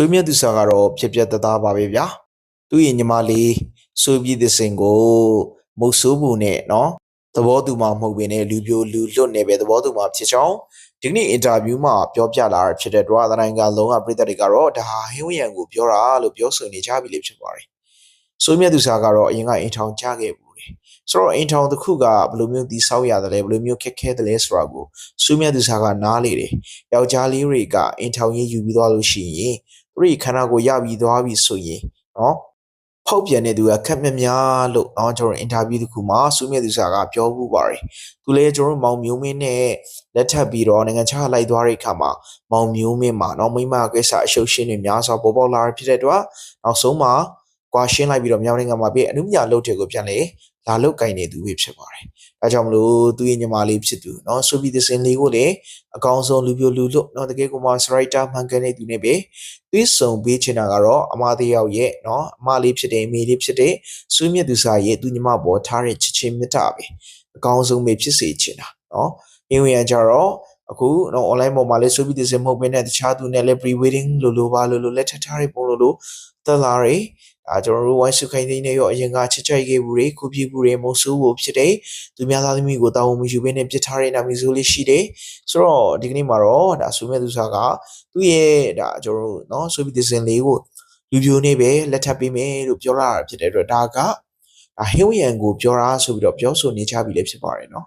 ဆွေးမြတ်သူစာကတော့ဖြစ်ပြတသားပါပဲဗျာသူ့ရဲ့ညီမလေးစိုးပြည်သစင်ကိုမုတ်ဆိုးမှုနဲ့နော်သဘောတူမှမဟုတ်ဘဲနဲ့လူပြိုလူလွတ်နေပဲသဘောတူမှဖြစ်ကြောင်းဒီကနေ့အင်တာဗျူးမှာပြောပြလာတာဖြစ်တဲ့တော့အတိုင်းကလုံးဝပြည်သက်တွေကတော့ဒါဟာဟင်းဝရံကိုပြောတာလို့ပြောဆိုနေကြပြီလေဖြစ်ပါတယ်စိုးမြတ်သူစာကတော့အရင်ကအိမ်ထောင်ကြခဲ့ဘူးတယ်ဆိုတော့အိမ်ထောင်တစ်ခုကဘယ်လိုမျိုးတည်ဆောက်ရတယ်လဲဘယ်လိုမျိုးခက်ခဲတယ်လဲဆိုတာကိုစိုးမြတ်သူစာကနားလေတယ်ယောက်ျားလေးတွေကအိမ်ထောင်ရေးယူပြီးသွားလို့ရှိရင် သူတို့ခန္ဓာကိုယ်ရပြီးသွားပြီဆိုရင်နော်ဖောက်ပြန်တဲ့သူကခက်မြများလို့နော်ကျွန်တော်အင်တာဗျူးတစ်ခုမှာစိုးမြတ်သူစာကပြောမှုပါတယ်သူလည်းကျွန်တော်မောင်မျိုးမင်းနဲ့လက်ထပ်ပြီးတော့နိုင်ငံခြားလိုက်သွားတဲ့အခါမှာမောင်မျိုးမင်းမှာနော်မိမကိစ္စအရှုပ်ရှင်းတွေများစွာပေါ်ပေါက်လာဖြစ်တဲ့အတွက်နောက်ဆုံးမှာ ကွာရှင်းလိုက်ပြီးတော့မြောက်နိုင်ငံမှာပြည့်အနုမြလုပ်တဲ့ကိုပြန်လေလာလုတ်ကင်နေသူပဲဖြစ်ပါတယ်။ဒါကြောင့်မလို့သူရဲ့ညီမလေးဖြစ်သူเนาะဆိုပြီးသစင်လေးကိုလည်းအကောင်းဆုံးလူပြိုလူလွတ်เนาะတကယ်ကိုမှစရိုက်တာမှန်ကန်နေသူနဲ့ပဲသွေးဆုံပေးချင်တာကတော့အမသေးရောက်ရဲ့เนาะအမလေးဖြစ်တဲ့အမေလေးဖြစ်တဲ့ဆွေးမြတ်သူစာရဲ့သူညီမပေါ်ထားတဲ့ချစ်ချင်းမြတ်တာပဲအကောင်းဆုံးပဲဖြစ်စေချင်တာเนาะအင်းဝင်ရကြတော့အခုတော့ online ပေါ်မှာလည်းဆိုပြီးသစင်မဟုတ်ဘဲနဲ့တခြားသူနဲ့လည်း pre wedding လို့လို့ပါလို့လို့လက်ထပ်ထားတဲ့ပုံလို့လို့တက်လာတယ် ဒါကျွန်တော်တို့ဝိုင်းစုခိုင်းသိနေရောအရင်ကချစ်ချိုက်ခဲ့ဘူးတွေခုပြဘူးတွေမဆိုးဘူးဖြစ်တယ်သူများသားသမီးကိုတောင်းဝမယူဘဲနဲ့ပြစ်ထားတဲ့နာမည်ဆိုးလေးရှိတယ်ဆိုတော့ဒီကနေ့မှာတော့ဒါဆိုမဲ့သူစားကသူ့ရဲ့ဒါကျွန်တော်တို့နော်ဆိုပြီးဒီဇင်လေးကိုလူပြိုနေပဲလက်ထပ်ပေးမယ်လို့ပြောလာတာဖြစ်တဲ့အတွက်ဒါကဒါဟင်းဝရံကိုပြောတာဆိုပြီးတော့ပြောဆိုနေကြပြီလည်းဖြစ်ပါတယ်နော်